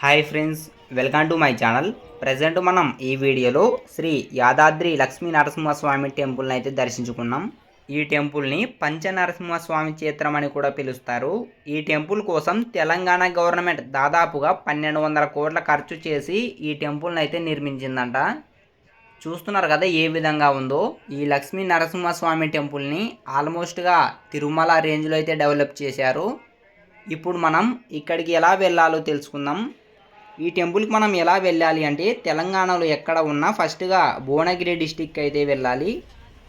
Hi friends welcome to my channel. Present మనం ఈ వీడియోలో శ్రీ యాదాద్రి లక్ష్మీ నరసింహస్వామి టెంపుల్ని అయితే దర్శించుకున్నాం. ఈ టెంపుల్ని పంచ నరసింహస్వామి క్షేత్రం అని కూడా పిలుస్తారు. ఈ టెంపుల్ కోసం తెలంగాణ గవర్నమెంట్ దాదాపుగా పన్నెండు వందల కోట్ల ఖర్చు చేసి ఈ టెంపుల్ని అయితే నిర్మించిందంట. చూస్తున్నారు కదా ఏ విధంగా ఉందో? ఈ లక్ష్మీ నరసింహస్వామి టెంపుల్ని ఆల్మోస్ట్గా తిరుమల రేంజ్లో అయితే డెవలప్ చేశారు. ఇప్పుడు మనం ఇక్కడికి ఎలా వెళ్ళాలో తెలుసుకుందాం. ఈ టెంపుల్కి మనం ఎలా వెళ్ళాలి అంటే తెలంగాణలో ఎక్కడ ఉన్నా ఫస్ట్గా భువనగిరి డిస్టిక్ అయితే వెళ్ళాలి.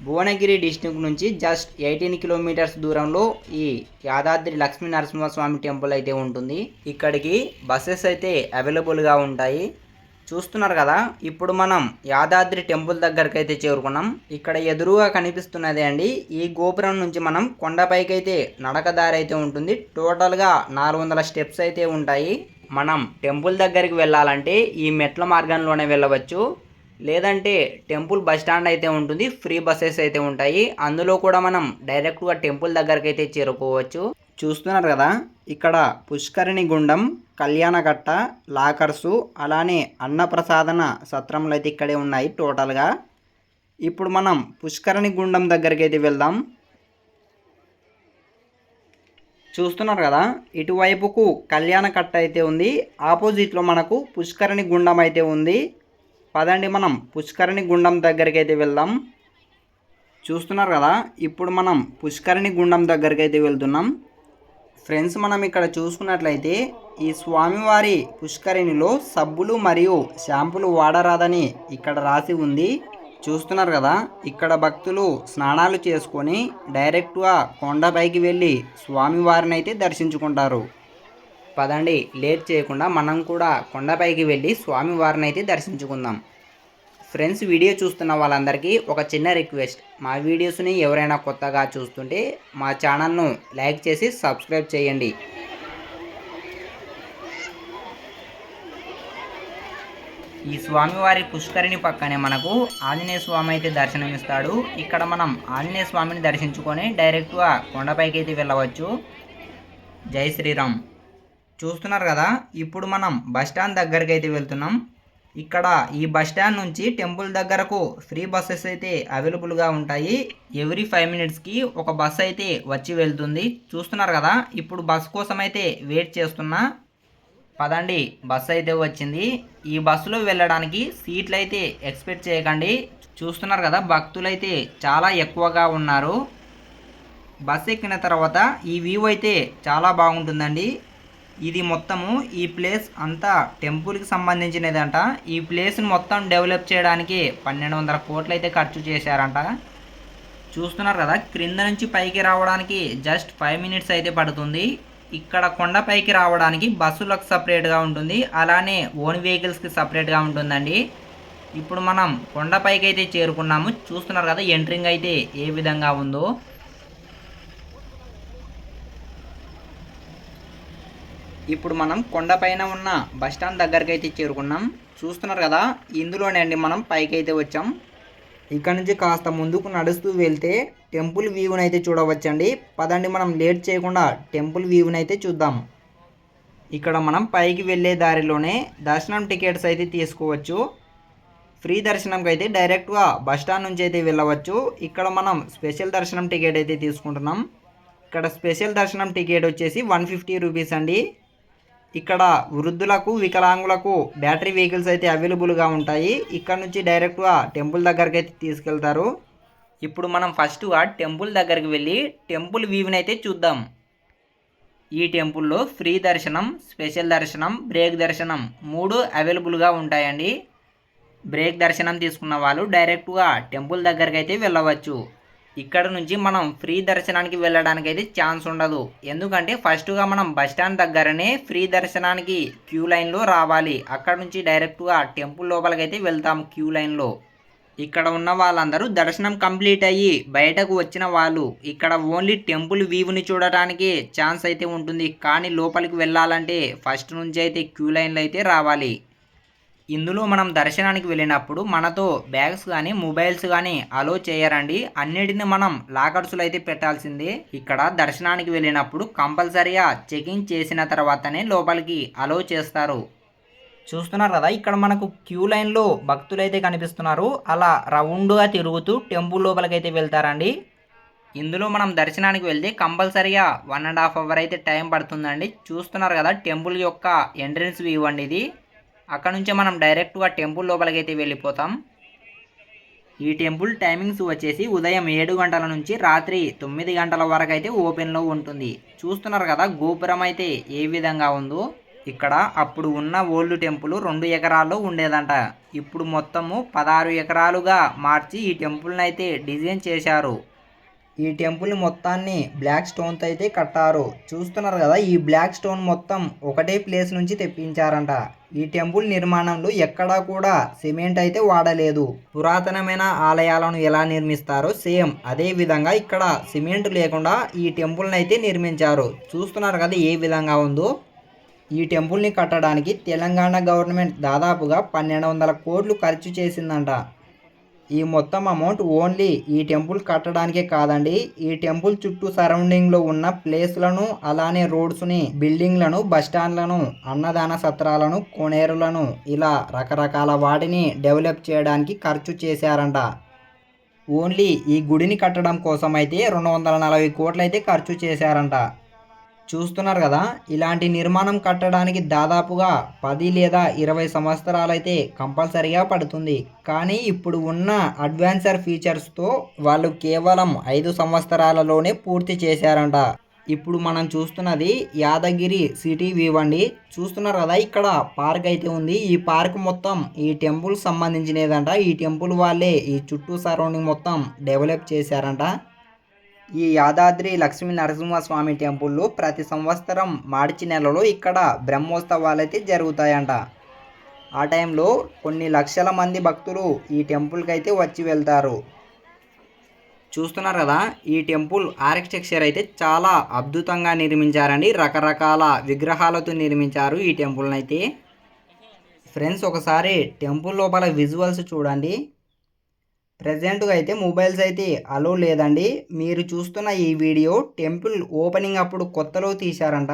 భువనగిరి డిస్టిక్ నుంచి జస్ట్ ఎయిటీన్ కిలోమీటర్స్ దూరంలో ఈ యాదాద్రి లక్ష్మీ నరసింహస్వామి టెంపుల్ అయితే ఉంటుంది. ఇక్కడికి బస్సెస్ అయితే అవైలబుల్గా ఉంటాయి. చూస్తున్నారు కదా ఇప్పుడు మనం యాదాద్రి టెంపుల్ దగ్గరికి అయితే చేరుకున్నాం. ఇక్కడ ఎదురుగా కనిపిస్తున్నది అండి ఈ గోపురం నుంచి మనం కొండపైకి అయితే నడక దారి అయితే ఉంటుంది. టోటల్గా నాలుగు వందల స్టెప్స్ అయితే ఉంటాయి. మనం టెంపుల్ దగ్గరికి వెళ్ళాలంటే ఈ మెట్ల మార్గంలోనే వెళ్ళవచ్చు. లేదంటే టెంపుల్ బస్ స్టాండ్ అయితే ఉంటుంది ఫ్రీ బస్సెస్ అయితే ఉంటాయి. అందులో కూడా మనం డైరెక్ట్గా టెంపుల్ దగ్గరికి అయితే చేరుకోవచ్చు. చూస్తున్నారు కదా ఇక్కడ పుష్కరిణి గుండం కళ్యాణకట్ట లాకర్సు అలానే అన్నప్రసాదన సత్రములు అయితే ఇక్కడే ఉన్నాయి టోటల్గా. ఇప్పుడు మనం పుష్కరిణి గుండం దగ్గరికి అయితే వెళ్దాం. చూస్తున్నారు కదా ఇటువైపుకు కళ్యాణ కట్ట అయితే ఉంది ఆపోజిట్లో మనకు పుష్కరణి గుండం అయితే ఉంది. పదండి మనం పుష్కరిణి గుండం దగ్గరికి అయితే వెళ్దాం. చూస్తున్నారు కదా ఇప్పుడు మనం పుష్కరిణి గుండం దగ్గరికి అయితే వెళ్తున్నాం. ఫ్రెండ్స్ మనం ఇక్కడ చూసుకున్నట్లయితే ఈ స్వామివారి పుష్కరిణిలో సబ్బులు మరియు షాంపులు వాడరాదని ఇక్కడ రాసి ఉంది. చూస్తున్నారు కదా ఇక్కడ భక్తులు స్నానాలు చేసుకొని డైరెక్ట్గా కొండపైకి వెళ్ళి స్వామివారిని అయితే దర్శించుకుంటారు. పదండి లేట్ చేయకుండా మనం కూడా కొండపైకి వెళ్ళి స్వామివారిని అయితే దర్శించుకుందాం. ఫ్రెండ్స్ వీడియో చూస్తున్న వాళ్ళందరికీ ఒక చిన్న రిక్వెస్ట్. మా వీడియోస్ని ఎవరైనా కొత్తగా చూస్తుంటే మా ఛానల్ను లైక్ చేసి సబ్స్క్రైబ్ చేయండి. ఈ స్వామివారి పుష్కరిణి పక్కనే మనకు ఆంజనేయ స్వామి అయితే దర్శనమిస్తాడు ఇక్కడ మనం ఆంజనేయ స్వామిని దర్శించుకొని డైరెక్ట్గా కొండపైకి అయితే వెళ్ళవచ్చు. జై శ్రీరామ్. చూస్తున్నారు కదా ఇప్పుడు మనం బస్ స్టాండ్ దగ్గరికి అయితే వెళ్తున్నాం. ఇక్కడ ఈ బస్ స్టాండ్ నుంచి టెంపుల్ దగ్గరకు ఫ్రీ బస్సెస్ అయితే అవైలబుల్గా ఉంటాయి. ఎవ్రీ ఫైవ్ మినిట్స్కి ఒక బస్ అయితే వచ్చి వెళ్తుంది. చూస్తున్నారు కదా ఇప్పుడు బస్ కోసం అయితే వెయిట్ చేస్తున్నా. పదండి బస్సు అయితే వచ్చింది. ఈ బస్సులో వెళ్ళడానికి సీట్లు అయితే ఎక్స్పెక్ట్ చేయకండి. చూస్తున్నారు కదా భక్తులు అయితే చాలా ఎక్కువగా ఉన్నారు. బస్సు ఎక్కిన తర్వాత ఈ వ్యూ అయితే చాలా బాగుంటుందండి. ఇది మొత్తము ఈ ప్లేస్ అంతా టెంపుల్కి సంబంధించినదంట. ఈ ప్లేస్ని మొత్తం డెవలప్ చేయడానికి పన్నెండు వందల కోట్లు అయితే ఖర్చు చేశారంట. చూస్తున్నారు కదా క్రింద నుంచి పైకి రావడానికి జస్ట్ ఫైవ్ మినిట్స్ అయితే పడుతుంది. ఇక్కడ కొండపైకి రావడానికి బస్సులకు సపరేట్గా ఉంటుంది. అలానే ఓన్ వెహికల్స్కి సపరేట్గా ఉంటుందండి. ఇప్పుడు మనం కొండపైకి అయితే చేరుకున్నాము. చూస్తున్నారు కదా ఎంట్రింగ్ అయితే ఏ విధంగా ఉందో. ఇప్పుడు మనం కొండపైన ఉన్న బస్ స్టాండ్ దగ్గరికి అయితే చేరుకున్నాం. చూస్తున్నారు కదా ఇందులోనే అండి మనం పైకి అయితే వచ్చాం. ఇక్కడ నుంచి కాస్త ముందుకు నడుస్తూ వెళ్తే టెంపుల్ వ్యూని అయితే చూడవచ్చండి. పదండి మనం లేట్ చేయకుండా టెంపుల్ వ్యూని అయితే చూద్దాం. ఇక్కడ మనం పైకి వెళ్ళే దారిలోనే దర్శనం టికెట్స్ అయితే తీసుకోవచ్చు. ఫ్రీ దర్శనంకి అయితే డైరెక్ట్గా బస్ స్టాండ్ నుంచి అయితే వెళ్ళవచ్చు. ఇక్కడ మనం స్పెషల్ దర్శనం టికెట్ అయితే తీసుకుంటున్నాం. ఇక్కడ స్పెషల్ దర్శనం టికెట్ వచ్చేసి వన్ ఫిఫ్టీ రూపీస్ అండి. ఇక్కడ వృద్ధులకు వికలాంగులకు బ్యాటరీ వెహికల్స్ అయితే అవైలబుల్గా ఉంటాయి. ఇక్కడ నుంచి డైరెక్ట్గా టెంపుల్ దగ్గరికి అయితే తీసుకెళ్తారు. ఇప్పుడు మనం ఫస్ట్గా టెంపుల్ దగ్గరికి వెళ్ళి టెంపుల్ వ్యూని అయితే చూద్దాం. ఈ టెంపుల్లో ఫ్రీ దర్శనం స్పెషల్ దర్శనం బ్రేక్ దర్శనం మూడు అవైలబుల్గా ఉంటాయండి. బ్రేక్ దర్శనం తీసుకున్న వాళ్ళు డైరెక్ట్గా టెంపుల్ దగ్గరికి అయితే వెళ్ళవచ్చు. ఇక్కడ నుంచి మనం ఫ్రీ దర్శనానికి వెళ్ళడానికి అయితే ఛాన్స్ ఉండదు. ఎందుకంటే ఫస్ట్గా మనం బస్ స్టాండ్ దగ్గరనే ఫ్రీ దర్శనానికి క్యూ లైన్లో రావాలి. అక్కడ నుంచి డైరెక్ట్గా టెంపుల్ లోపలికి అయితే వెళ్తాం క్యూ లైన్లో ఇక్కడ ఉన్న వాళ్ళందరూ దర్శనం కంప్లీట్ అయ్యి బయటకు వచ్చిన వాళ్ళు ఇక్కడ ఓన్లీ టెంపుల్ వ్యూని చూడటానికి ఛాన్స్ అయితే ఉంటుంది. కానీ లోపలికి వెళ్ళాలంటే ఫస్ట్ నుంచి అయితే క్యూ లైన్లు అయితే రావాలి. ఇందులో మనం దర్శనానికి వెళ్ళినప్పుడు మనతో బ్యాగ్స్ కానీ మొబైల్స్ కానీ అలో చేయరండి. అన్నిటిని మనం లాకర్స్లో అయితే పెట్టాల్సిందే. ఇక్కడ దర్శనానికి వెళ్ళినప్పుడు కంపల్సరీగా చెకింగ్ చేసిన తర్వాతనే లోపలికి అలో చేస్తారు. చూస్తున్నారు కదా ఇక్కడ మనకు క్యూ లైన్లో భక్తులు అయితే కనిపిస్తున్నారు. అలా రౌండ్గా తిరుగుతూ టెంపుల్ లోపలికైతే వెళ్తారండి. ఇందులో మనం దర్శనానికి వెళ్తే కంపల్సరీగా వన్ అండ్ హాఫ్ అవర్ అయితే టైం పడుతుందండి. చూస్తున్నారు కదా టెంపుల్ యొక్క ఎంట్రన్స్ వ్యూ అండి ఇది. అక్కడ నుంచే మనం డైరెక్ట్గా టెంపుల్ లోపలికి అయితే వెళ్ళిపోతాం. ఈ టెంపుల్ టైమింగ్స్ వచ్చేసి ఉదయం ఏడు గంటల నుంచి రాత్రి తొమ్మిది గంటల వరకు అయితే ఓపెన్లో ఉంటుంది. చూస్తున్నారు కదా గోపురం అయితే ఏ విధంగా ఉందో. ఇక్కడ అప్పుడు ఉన్న ఓల్డ్ టెంపుల్ రెండు ఎకరాల్లో ఉండేదంట. ఇప్పుడు మొత్తము పదహారు ఎకరాలుగా మార్చి ఈ టెంపుల్ని అయితే డిజైన్ చేశారు. ఈ టెంపుల్ మొత్తాన్ని బ్లాక్ స్టోన్తో అయితే కట్టారు. చూస్తున్నారు కదా ఈ బ్లాక్ స్టోన్ మొత్తం ఒకటే ప్లేస్ నుంచి తెప్పించారంట. ఈ టెంపుల్ నిర్మాణంలో ఎక్కడా కూడా సిమెంట్ అయితే వాడలేదు. పురాతనమైన ఆలయాలను ఎలా నిర్మిస్తారో సేమ్ అదే విధంగా ఇక్కడ సిమెంట్ లేకుండా ఈ టెంపుల్ని అయితే నిర్మించారు. చూస్తున్నారు కదా ఏ విధంగా ఉందో. ఈ టెంపుల్ని కట్టడానికి తెలంగాణ గవర్నమెంట్ దాదాపుగా పన్నెండు వందల కోట్లు ఖర్చు చేసిందంట. ఈ మొత్తం అమౌంట్ ఓన్లీ ఈ టెంపుల్ కట్టడానికే కాదండి ఈ టెంపుల్ చుట్టూ సరౌండింగ్లో ఉన్న ప్లేస్లను అలానే రోడ్స్ని బిల్డింగ్లను బస్టాండ్లను అన్నదాన సత్రాలను కొనేరులను ఇలా రకరకాల వాటిని డెవలప్ చేయడానికి ఖర్చు చేశారంట. ఓన్లీ ఈ గుడిని కట్టడం కోసం అయితే రెండు వందల నలభై కోట్లు అయితే ఖర్చు చేశారంట. చూస్తున్నారు కదా ఇలాంటి నిర్మాణం కట్టడానికి దాదాపుగా పది లేదా ఇరవై సంవత్సరాలైతే కంపల్సరీగా పడుతుంది. కానీ ఇప్పుడు ఉన్న అడ్వాన్సర్ ఫీచర్స్తో వాళ్ళు కేవలం ఐదు సంవత్సరాలలోనే పూర్తి చేశారంట. ఇప్పుడు మనం చూస్తున్నది యాదగిరి సిటీ వ్యూ అండి. చూస్తున్నారు కదా ఇక్కడ పార్క్ అయితే ఉంది. ఈ పార్క్ మొత్తం ఈ టెంపుల్ సంబంధించినదంట. ఈ టెంపుల్ వాళ్ళే ఈ చుట్టూ సరౌండింగ్ మొత్తం డెవలప్ చేశారంట. ఈ యాదాద్రి లక్ష్మీ నరసింహస్వామి టెంపుల్లో ప్రతి సంవత్సరం మార్చి నెలలో ఇక్కడ బ్రహ్మోత్సవాలు అయితే జరుగుతాయంట. ఆ టైంలో కొన్ని లక్షల మంది భక్తులు ఈ టెంపుల్కి అయితే వచ్చి వెళ్తారు. చూస్తున్నారు కదా ఈ టెంపుల్ ఆర్కిటెక్చర్ అయితే చాలా అద్భుతంగా నిర్మించారండి. రకరకాల విగ్రహాలతో నిర్మించారు ఈ టెంపుల్ని అయితే ఫ్రెండ్స్ ఒకసారి టెంపుల్ లోపల విజువల్స్ చూడండి. ప్రజెంట్గా అయితే మొబైల్స్ అయితే అలో లేదండి. మీరు చూస్తున్న ఈ వీడియో టెంపుల్ ఓపెనింగ్ అప్పుడు కొత్తలో తీశారంట.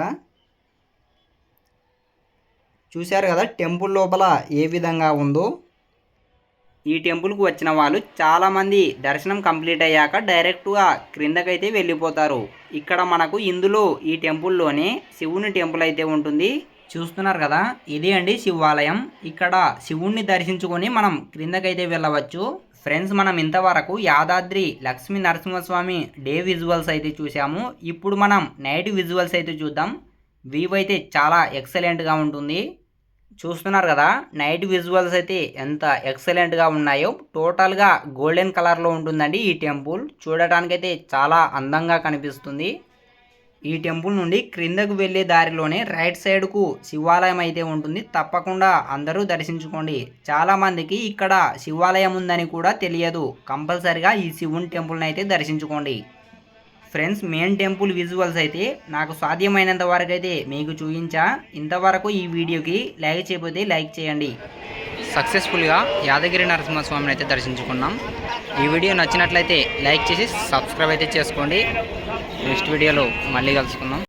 చూశారు కదా టెంపుల్ లోపల ఏ విధంగా ఉందో? ఈ టెంపుల్కి వచ్చిన వాళ్ళు చాలామంది దర్శనం కంప్లీట్ అయ్యాక డైరెక్ట్గా క్రిందకైతే వెళ్ళిపోతారు. ఇక్కడ మనకు ఇందులో ఈ టెంపుల్లోనే శివుని టెంపుల్ అయితే ఉంటుంది. చూస్తున్నారు కదా ఇదే అండి శివాలయం. ఇక్కడ శివుణ్ణి దర్శించుకొని మనం క్రిందకైతే వెళ్ళవచ్చు. ఫ్రెండ్స్ మనం ఇంతవరకు యాదాద్రి లక్ష్మీ నరసింహస్వామి డే విజువల్స్ అయితే చూసాము ఇప్పుడు మనం నైట్ విజువల్స్ అయితే చూద్దాం. వ్యూ అయితే చాలా ఎక్సలెంట్గా ఉంటుంది. చూస్తున్నారు కదా నైట్ విజువల్స్ అయితే ఎంత ఎక్సలెంట్గా ఉన్నాయో. టోటల్గా గోల్డెన్ కలర్లో ఉంటుందండి ఈ టెంపుల్. చూడటానికైతే చాలా అందంగా కనిపిస్తుంది. ఈ టెంపుల్ నుండి క్రిందకు వెళ్ళే దారిలోనే రైట్ సైడ్కు శివాలయం అయితే ఉంటుంది. తప్పకుండా అందరూ దర్శించుకోండి. చాలామందికి ఇక్కడ శివాలయం ఉందని కూడా తెలియదు. కంపల్సరిగా ఈ శివుని టెంపుల్ని అయితే దర్శించుకోండి. ఫ్రెండ్స్ మెయిన్ టెంపుల్ విజువల్స్ అయితే నాకు సాధ్యమైనంత వరకు అయితే మీకు చూపించా. ఇంతవరకు ఈ వీడియోకి లైక్ చేయకపోతే లైక్ చేయండి. సక్సెస్ఫుల్గా యాదగిరి నరసింహస్వామిని అయితే దర్శించుకున్నాం. ఈ వీడియో నచ్చినట్లయితే లైక్ చేసి సబ్స్క్రైబ్ అయితే చేసుకోండి. నెక్స్ట్ వీడియోలో మళ్ళీ కలుసుకుందాం.